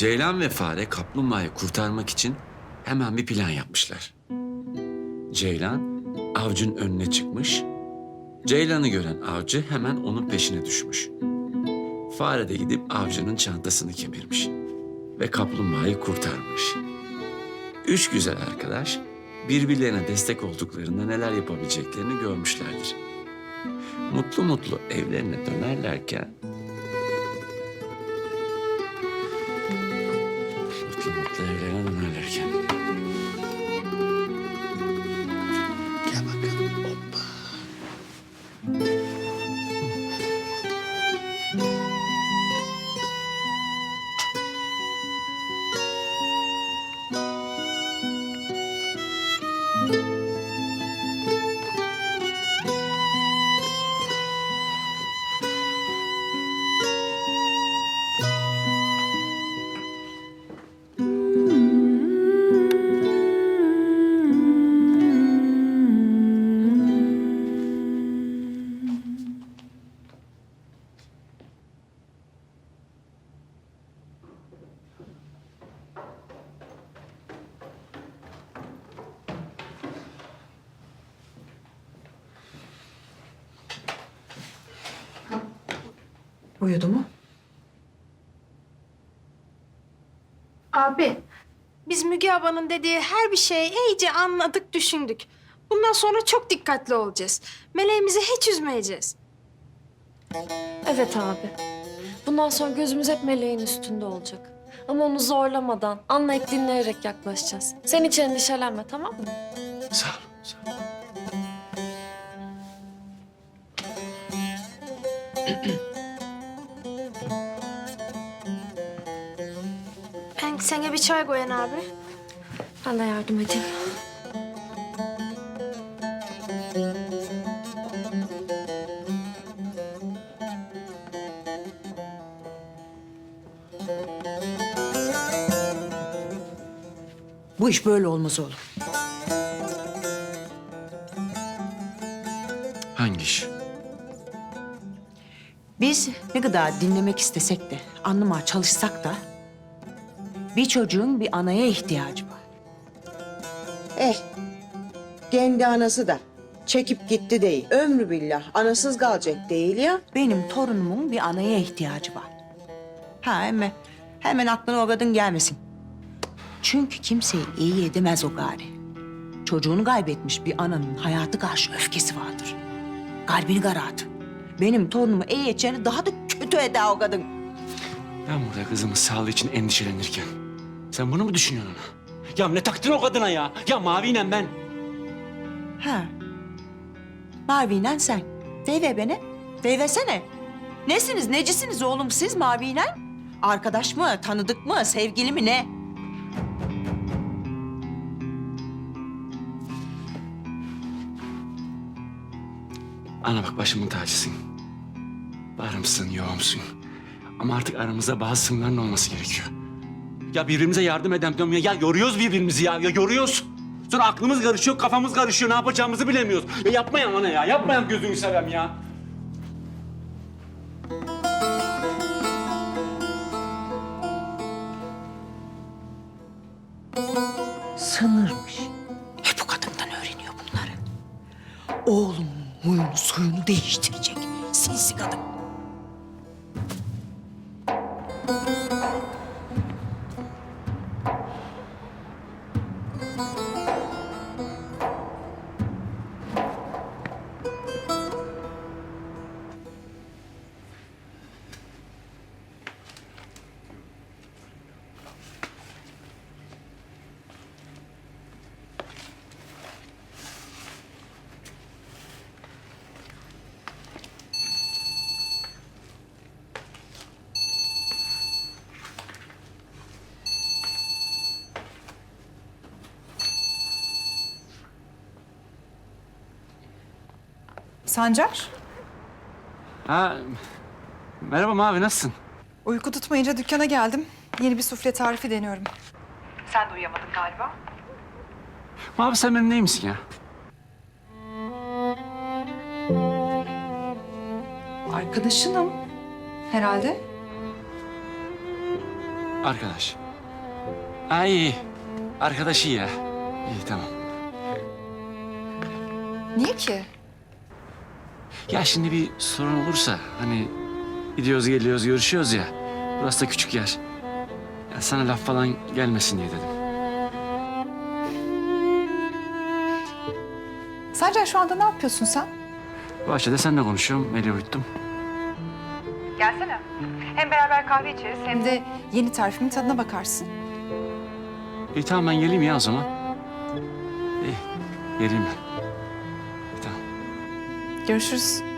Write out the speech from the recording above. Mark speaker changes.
Speaker 1: Ceylan ve fare kaplumbağayı kurtarmak için hemen bir plan yapmışlar. Ceylan avcının önüne çıkmış. Ceylan'ı gören avcı hemen onun peşine düşmüş. Fare de gidip avcının çantasını kemirmiş ve kaplumbağayı kurtarmış. Üç güzel arkadaş birbirlerine destek olduklarında neler yapabileceklerini görmüşlerdir. Mutlu mutlu evlerine dönerlerken
Speaker 2: Uyudu mu?
Speaker 3: Abi, biz Müge Aba'nın dediği her bir şeyi iyice anladık, düşündük. Bundan sonra çok dikkatli olacağız. Meleğimizi hiç üzmeyeceğiz.
Speaker 4: Evet abi. Bundan sonra gözümüz hep meleğin üstünde olacak. Ama onu zorlamadan, anlayıp dinleyerek yaklaşacağız. Sen hiç endişelenme tamam mı?
Speaker 1: sağ ol, sağ ol.
Speaker 3: Sana bir çay koyan abi.
Speaker 4: Ben de yardım edeyim.
Speaker 2: Bu iş böyle olmaz oğlum.
Speaker 1: Hangi iş?
Speaker 2: Biz ne kadar dinlemek istesek de, anlamaya çalışsak da... ...bir çocuğun bir anaya ihtiyacı var.
Speaker 5: Eh, kendi anası da çekip gitti değil. Ömrü billah anasız kalacak değil ya.
Speaker 2: Benim torunumun bir anaya ihtiyacı var. Ha hemen, hemen aklına o kadın gelmesin. Çünkü kimseyi iyi edemez o gari. Çocuğunu kaybetmiş bir ananın hayatı karşı öfkesi vardır. Kalbini karartır. Benim torunumu iyi edeceğini daha da kötü eder o kadın.
Speaker 1: Ben burada kızımın sağlığı için endişelenirken sen bunu mu düşünüyorsun ona? Ya ne taktın o kadına ya? Ya maviyle ben.
Speaker 2: Ha. Mavi'yle sen. Deyve beni. Deyvesene. Nesiniz, necisiniz oğlum siz Mavi'yle? Arkadaş mı, tanıdık mı, sevgili mi ne?
Speaker 1: Ana bak başımın tacısın. Varımsın, yoğumsun. Ama artık aramızda bazı sınırların olması gerekiyor. Ya birbirimize yardım eden ya. Ya yoruyoruz birbirimizi ya. Ya yoruyoruz. Sonra aklımız karışıyor, kafamız karışıyor. Ne yapacağımızı bilemiyoruz. Ya yapmayın ana ya. Yapmayın gözünü seveyim ya.
Speaker 2: Sınırmış. Hep bu kadından öğreniyor bunları. Oğlumun huyunu suyunu değiştirecek. Sinsi kadın.
Speaker 6: Sancar,
Speaker 1: Ha, merhaba Mavi, nasılsın?
Speaker 6: uyku tutmayınca dükkana geldim. Yeni bir sufle tarifi deniyorum. Sen de uyuyamadın galiba.
Speaker 1: Mavi sen benim neyimsin ya?
Speaker 6: Arkadaşınım herhalde.
Speaker 1: Arkadaş. Ha iyi. Arkadaş iyi ya. İyi tamam.
Speaker 6: Niye ki?
Speaker 1: Ya şimdi bir sorun olursa hani gidiyoruz geliyoruz görüşüyoruz ya. Burası da küçük yer. Ya sana laf falan gelmesin diye dedim.
Speaker 6: Sence şu anda ne yapıyorsun sen?
Speaker 1: Bahçede seninle konuşuyorum. Melih uyuttum.
Speaker 6: Gelsene. Hem beraber kahve içeriz hem de yeni tarifimin tadına bakarsın.
Speaker 1: İyi tamam ben geleyim ya o zaman. İyi geleyim ben.
Speaker 6: Görüşürüz.